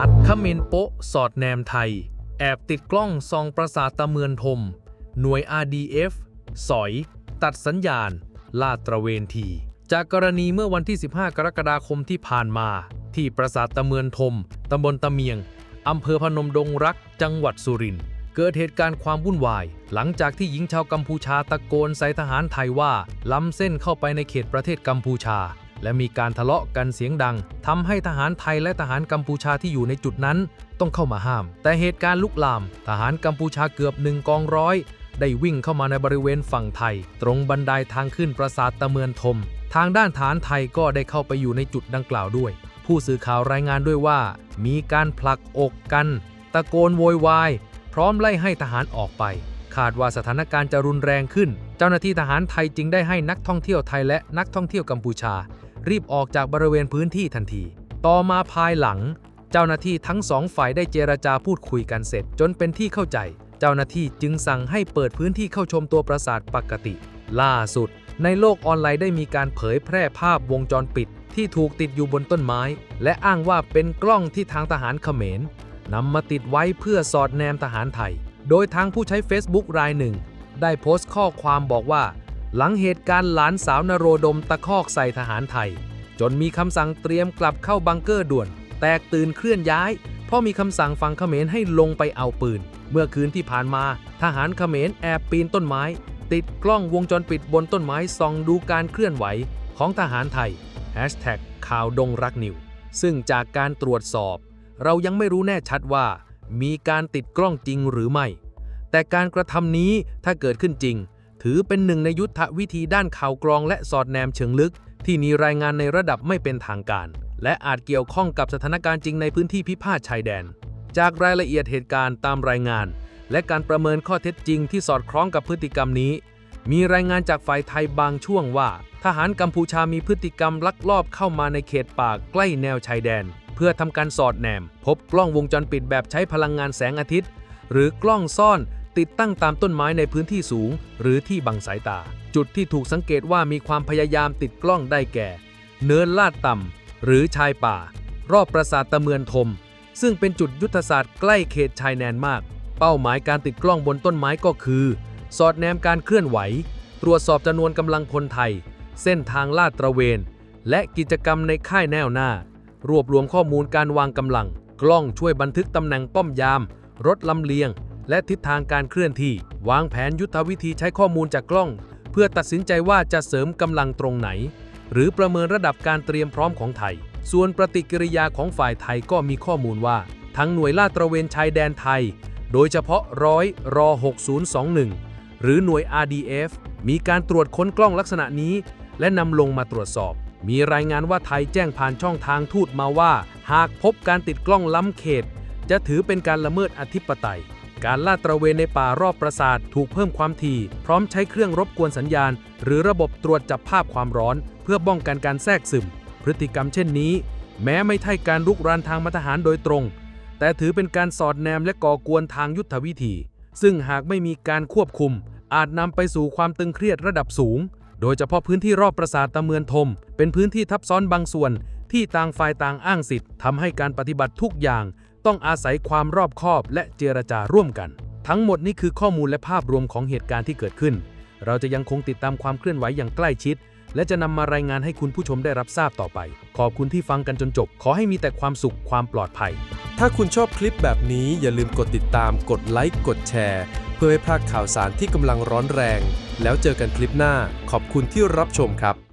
พัฒน์ขมรโปะสอดแนมไทย แอบติดกล้องซองประสาทตะเมือนทม หน่วย RDF สอย ตัดสัญญาณ ลาดตระเวนที จากกรณีเมื่อวันที่ 15 กรกฎาคมที่ผ่านมา ที่ปราสาทตะเมือนทม ตำบลตะเมียง อำเภอพนมดงรัก จังหวัดสุรินทร์เกิดเหตุการณ์ความวุ่นวาย หลังจากที่หญิงชาวกัมพูชาตะโกนใส่ทหารไทยว่า ล้ำเส้นเข้าไปในเขตประเทศกัมพูชา และมีการทะเลาะกันเสียงดังทำให้ทหารไทยและทหารกัมพูชาที่อยู่ในจุดนั้น ต้องเข้ามาห้าม แต่เหตุการณ์ลุกลาม ทหารกัมพูชาเกือบหนึ่งกองร้อย ได้วิ่งเข้ามาในบริเวณฝั่งไทย ตรงบันไดทางขึ้นปราสาทตะเมือนทม ทางด้านฐานไทยก็ได้เข้าไปอยู่ในจุดดังกล่าวด้วย ผู้สื่อข่าวรายงานด้วยว่า มีการผลักอกกัน ตะโกนโวยวาย พร้อมไล่ให้ทหารออกไป คาดว่าสถานการณ์จะรุนแรงขึ้น เจ้าหน้าที่ทหารไทยจึงได้ให้นักท่องเที่ยวไทยและนักท่องเที่ยวกัมพูชา รีบออกจากบริเวณพื้นที่ทันที ต่อมาภายหลัง เจ้าหน้าที่ทั้งสองฝ่ายได้เจรจาพูดคุยกันเสร็จ จนเป็นที่เข้าใจ เจ้าหน้าที่จึงสั่งให้เปิดพื้นที่เข้าชมตัวปราสาทปกติ ล่าสุด ในโลกออนไลน์ได้มีการเผยแพร่ภาพวงจรปิด ที่ถูกติดอยู่บนต้นไม้ และอ้างว่าเป็นกล้องที่ทางทหารเขมรนำมาติดไว้เพื่อสอดแนมทหารไทย โดยทางผู้ใช้ Facebook รายหนึ่ง ได้โพสต์ข้อความบอกว่า หลังเหตุการณ์หลานสาวนโรดมตะคอกใส่ทหารไทย จนมีคำสั่งเตรียมกลับเข้าบังเกอร์ด่วน แตกตื่นเคลื่อนย้าย เพราะมีคำสั่งฝั่งเขมรให้ลงไปเอาปืน เมื่อคืนที่ผ่านมา ทหารเขมรแอบปีนต้นไม้ ติดกล้องวงจรปิดบนต้นไม้ส่องดูการเคลื่อนไหวของทหารไทยข่าวดงรักนิวซึ่งจากการตรวจสอบ เรายังไม่รู้แน่ชัดว่ามีการติดกล้องจริงหรือไม่ แต่การกระทำนี้ถ้าเกิดขึ้นจริง ถือเป็นหนึ่งในยุทธวิธีด้านข่าวกรองและสอดแนมเชิงลึก ที่มีรายงานในระดับไม่เป็นทางการ และอาจเกี่ยวข้องกับสถานการณ์จริงในพื้นที่พิพาทชายแดน จากรายละเอียดเหตุการณ์ตามรายงาน และการประเมินข้อเท็จจริงที่สอดคล้องกับพฤติกรรมนี้ มีรายงานจากฝ่ายไทยบางช่วงว่า ทหารกัมพูชามีพฤติกรรมลักลอบเข้ามาในเขตป่าใกล้แนวชายแดน เพื่อทำการสอดแนม พบกล้องวงจรปิดแบบใช้พลังงานแสงอาทิตย์ หรือกล้องซ่อนติดตั้งตามต้นไม้ในพื้นที่สูง หรือที่บังสายตา จุดที่ถูกสังเกตว่ามีความพยายามติดกล้องได้แก่ เนินลาดต่ำหรือชายป่า รอบปราสาทตะเมือนทม ซึ่งเป็นจุดยุทธศาสตร์ใกล้เขตชายแดนมาก เป้าหมายการติดกล้องบนต้นไม้ก็คือ สอดแนมการเคลื่อนไหว ตรวจสอบจำนวนกำลังพลไทย เส้นทางลาดตระเวน และกิจกรรมในค่ายแนวหน้า รวบรวมข้อมูลการวางกำลัง กล้องช่วยบันทึกตำแหน่งป้อมยาม รถลำเลียง และทิศทางการเคลื่อนที่ วางแผนยุทธวิธีใช้ข้อมูลจากกล้อง เพื่อตัดสินใจว่าจะเสริมกำลังตรงไหน หรือประเมินระดับการเตรียมพร้อมของไทย ส่วนปฏิกิริยาของฝ่ายไทยก็มีข้อมูลว่า ทั้งหน่วยลาดตระเวนชายแดนไทย โดยเฉพาะร้อยรอ6021 หรือหน่วย RDF มีการตรวจค้นกล้องลักษณะนี้ และนำลงมาตรวจสอบมีรายงานว่าไทยแจ้งผ่านช่องทางทูตมาว่า หากพบการติดกล้องล้ำเขต จะถือเป็นการละเมิดอธิปไตย การลาดตระเวนในป่ารอบปราสาทถูกเพิ่มความถี่ พร้อมใช้เครื่องรบกวนสัญญาณ หรือระบบตรวจจับภาพความร้อน เพื่อป้องกันการแทรกซึม พฤติกรรมเช่นนี้ แม้ไม่ใช่การรุกรานทางมัทหารโดยตรง แต่ถือเป็นการสอดแนมและก่อกวนทางยุทธวิธี ซึ่งหากไม่มีการควบคุม อาจนำไปสู่ความตึงเครียดระดับสูง โดยเฉพาะพื้นที่รอบปราสาทตะเมือนทม เป็นพื้นที่ทับซ้อนบางส่วนที่ต่างฝ่ายต่างอ้างสิทธิ์ทำให้การปฏิบัติทุกอย่าง ต้องอาศัยความรอบคอบและเจรจาร่วมกัน ทั้งหมดนี้คือข้อมูลและภาพรวมของเหตุการณ์ที่เกิดขึ้น เราจะยังคงติดตามความเคลื่อนไหวอย่างใกล้ชิด และจะนำมารายงานให้คุณผู้ชมได้รับทราบต่อไป ขอบคุณที่ฟังกันจนจบ ขอให้มีแต่ความสุขความปลอดภัย ถ้าคุณชอบคลิปแบบนี้อย่าลืมกดติดตาม กดไลค์กดแชร์เพื่อไม่พลาดข่าวสารที่กำลังร้อนแรง แล้วเจอกันคลิปหน้า ขอบคุณที่รับชมครับ